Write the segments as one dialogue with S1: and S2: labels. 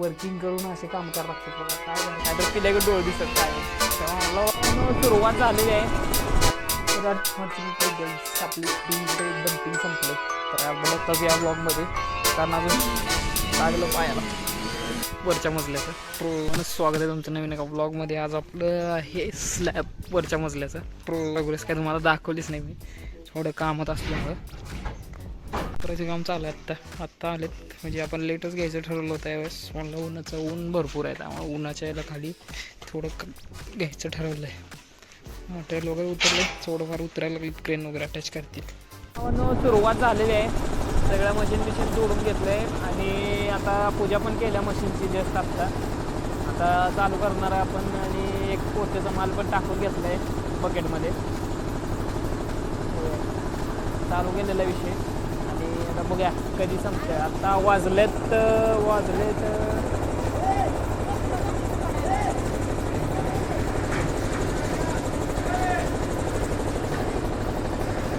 S1: Working करून असे काम करावं लागतं बघा. काय झालं? काय तर पिल्याकडे डोळ दिसत काय मला सुरुवात झालेली आहे. आपली टीमचं एकदम टीम संपलं. तर आपण बघताच या ब्लॉगमध्ये कारण अजून लागलं पायाला. वरच्या मजल्याचं. प्रो स्वागत आहे तुमचं नवीन एका ब्लॉगमध्ये आज आपलं आहे स्लॅब वरच्या मजल्याचं. प्रोग्रेस काय तुम्हाला दाखवलीच नाही मी. थोडं कामात असल्यामुळं. करायचं काम चालू आहे आत्ता आत्ता आलेत. म्हणजे आपण लेटच घ्यायचं ठरवलं होतं यावेळेस. म्हणलं उन्हाचं ऊन भरपूर आहे. त्यामुळे उन्हाच्या याला खाली थोडं घ्यायचं ठरवलं आहे मटेरियल वगैरे उतरले. थोडंफार उतरायला लागली. क्रेन वगैरे अटॅच करतील. सुरुवात झालेली आहे. सगळ्या मशीन बिशीन जोडून घेतलं आहे आणि आता पूजा पण केल्या मशीनची जास्त आत्ता आता. चालू करणार आहे आपण. आणि एक पोत्याचा माल पण टाकून घेतला आहे बकेटमध्ये चालू केलेला विषय. आणि कधी संपते आता वाजलेत वाजलेत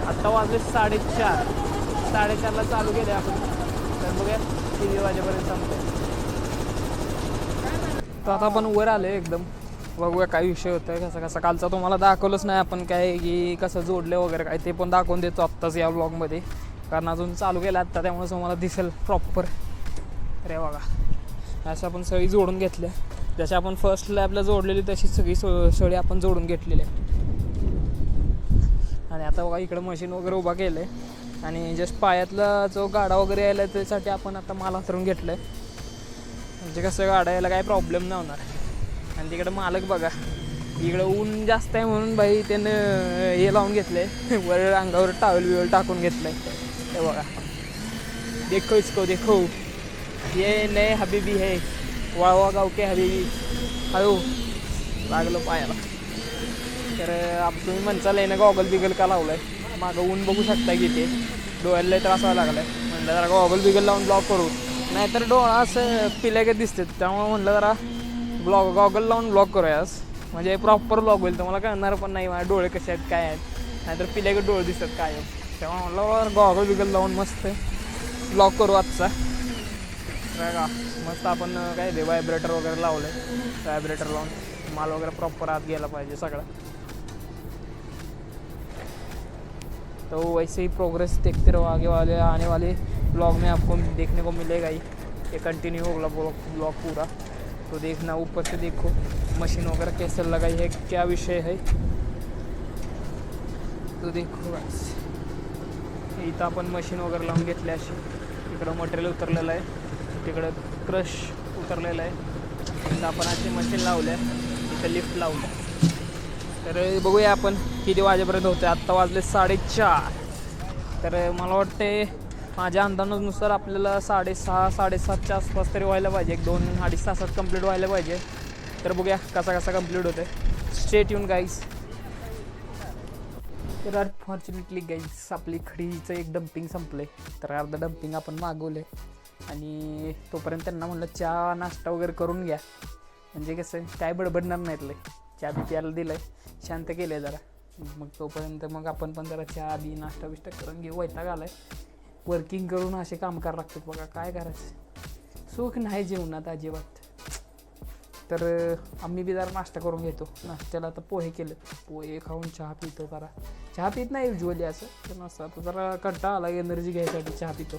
S1: आता आत्ता वाजले साडेचार. साडेचारला चालू केले आपण. तर बघूया किती वाजेपर्यंत संपते तर आता आपण वर आले एकदम. बघूया काय विषय होतोय कसा कसा. कालचा तुम्हाला दाखवलंच नाही आपण काय की कसं जोडलं वगैरे काय ते पण दाखवून देतो आत्ताच या ब्लॉगमध्ये कारण अजून चालू केलं आत्ता त्यामुळे तुम्हाला दिसेल प्रॉपर अरे बघा. अशा आपण सळी जोडून घेतल्या जशी आपण फर्स्ट लॅबला जोडलेली तशी सगळी सो सळी आपण जोडून घेतलेली. आहे आणि आता बघा इकडं मशीन वगैरे उभा केलं आहे आणि जस्ट पायातला जो गाडा वगैरे यायला त्यासाठी आपण आता माल हातरून घेतलं आहे म्हणजे कसं गाडा यायला काही प्रॉब्लेम नाही होणार. आणि तिकडं मालक बघा. इकडं ऊन जास्त आहे म्हणून बाई त्यानं हे लावून घेतलं आहे वर अंगावर टावेल बिवेल टाकून घेतलं आहे हे बघा. देखो इसको देखो. ये नए हबीबी है. वाळवा गाव के हबीबी. हळू. लागलं पायाला. तर आप तुम्ही म्हणचाल ना गॉगल बिगल का लावलं आहे मागं ऊन बघू शकता की ते. डोळ्याला त्रास व्हायला लागलाय. म्हणलं जरा गॉगल बिगल लावून ब्लॉक करू. नाहीतर डोळा असं पिल्यागत दिसते त्यामुळे म्हणलं जरा ब्लॉग गॉगल लावून ब्लॉक करूया आज. म्हणजे प्रॉपर ब्लॉग होईल. तुम्हाला कळणार पण नाही. माझे डोळे कसे आहेत काय आहेत. नाहीतर पिल्यागत डोळे दिसतात काय तेव्हा म्हणलं गॉगल बिगल लावून मस्त ब्लॉक करू आजचा. का मस्त आपण काय ते व्हायब्रेटर वगैरे लावलं आहे व्हायब्रेटर लावून माल वगैरे प्रॉपर आत गेला पाहिजे सगळा. तो वैसे ही प्रोग्रेस देखते रहो आगे वाले आने वाले ब्लॉग में आपको देखने को मिलेगा ही. ये कंटिन्यू होगा ब्लॉग ब्लॉग पूरा. तो देखना ऊपर से देखो मशीन वगैरह कैसे लगाई है क्या विषय है? तो देखो बस. इथं आपण मशीन वगैरे लावून घेतली अशी. इकडं मटेरियल उतरलेलं आहे. तिकडं क्रश उतरलेलं आहे. इथं आपण अशी मशीन लावलं आहे इथं लिफ्ट लावलं तर बघूया आपण किती वाजेपर्यंत होते आत्ता वाजले साडेचार. तर मला वाटते माझ्या अंदाजानुसार आपल्याला साडेसहा साडेसातच्या आसपास तरी व्हायला पाहिजे. एक दोन अडीच तासात कंप्लीट व्हायला पाहिजे. तर बघूया कसा कसा कंप्लीट होते स्टेट येऊन गाईज तर अनफॉर्च्युनेटली गाईस आपली खडीचं एक डम्पिंग संपलं आहे तर अर्धा डम्पिंग आपण मागवलं आणि तोपर्यंत त्यांना म्हणलं चहा नाश्ता वगैरे करून घ्या. म्हणजे कसं काय बडबडणार नाहीत लय. चहा बी प्यायला दिलं आहे शांत केलं आहे जरा. मग तोपर्यंत मग आपण पण जरा चहा बी नाश्ता बिष्टा करून घेऊ वैताग आलाय. वर्किंग करून असे काम करावं लागतात बघा काय करायचं? सुख नाही जेवणात अजिबात. तर आम्ही बी जरा नाश्ता करून घेतो. नाश्त्याला आता पोहे केले पोहे खाऊन चहा पितो जरा. चहा पित नाही युजली असं. पण असं आता जरा कंटाळा आला एनर्जी घ्यायसाठी चहा पितो.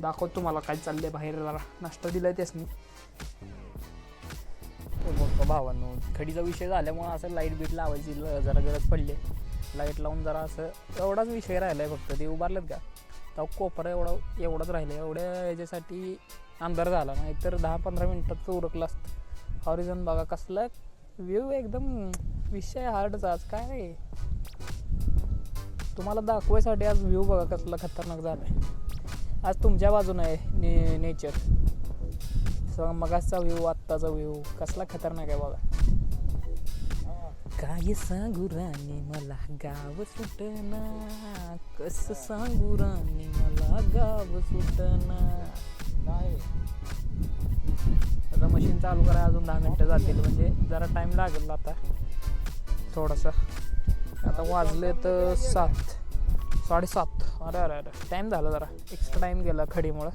S1: दाखवतो तुम्हाला काय चाललंय बाहेर जरा. नाश्ता दिलाय त्यासनी. बघतो भावांनो. खडीचा विषय झाल्यामुळं असं लाइट बीट लावायची जरा गरज पडली. लाइट लावून जरा असं एवढाच विषय राहिला आहे फक्त. ते उभारलेत का? तर कोपरा एवढा एवढाच राहिलं एवढ्या याच्यासाठी अंधार झाला. नाही तर दहा पंधरा मिनटात तो उरकला असतं. हॉरिझन बघा कसला व्ह्यू एकदम विषय हार्डच आज काय? तुम्हाला दाखवायसाठी आज व्ह्यू बघा कसला खतरनाक झाला आहे आज तुमच्या बाजूने आहे ने नेचर मगाचा व्ह्यू आत्ताचा व्ह्यू कसला खतरनाक आहे बघा. काय सांगू राणी मला गाव सुटना. कस सांगू राणी मला गाव सुटना. आता मशीन चालू करा अजून दहा मिनटं जातील म्हणजे जरा टाईम लागेल आता. थोडासा. आता वाजले तर सात साडेसात. अरे अरे अरे. टाईम झाला जरा. एक्स्ट्रा टाईम गेला खडीमुळं.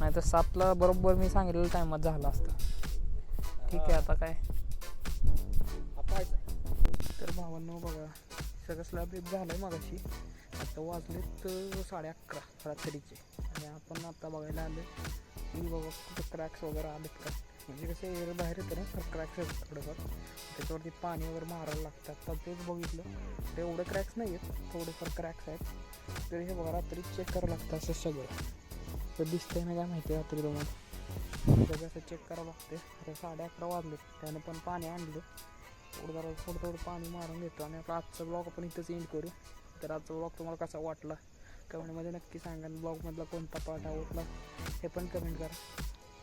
S1: नाही तर सातला बरोबर मी सांगितलेलं टायमात झाला असता. ठीक आहे आता काय? तर भावांनो बघा सगळं स्लॅब झालं आहे मगाशी. आता वाजलेत अं, साडे अकरा रात्रीचे. आणि आपण आता बघायला आलो की बाबा कुठं क्रॅक्स वगैरे आलेत का? म्हणजे कसं एअर बाहेर येतं ना तर क्रॅक्स येतात थोडंफार. त्याच्यावरती पाणी वगैरे मारायला लागतात. तर तेच बघितलं. तर एवढे क्रॅक्स नाही आहेत थोडेफार क्रॅक्स आहेत. तरी हे बघा रात्री चेक करावं लागतं असं सगळं. तर दिसतंय ना काय माहिती रात्री तुम्हाला सगळं असं चेक करावं लागते आता साडे अकरा वाजले त्यानं पण पाणी आणलं. थोडं जरा थोडं थोडं पाणी मारून घेतो आणि आपला आजचा ब्लॉग आपण इथंच एंड करू. तर आजचा ब्लॉग तुम्हाला कसा वाटला? कमेंटमध्ये नक्की सांगा ब्लॉगमधला कोणता पार्ट आवडला हे पण कमेंट करा.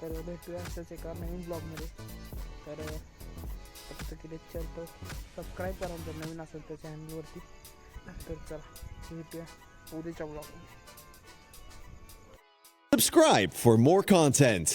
S1: तर भेटूया असंच एका नवीन ब्लॉगमध्ये तर फक्त की चॅनल सबस्क्राईब करा जर नवीन असेल तर चॅनलवरती तर चला भेटूया उद्याच्या ब्लॉगमध्ये
S2: Subscribe for more content.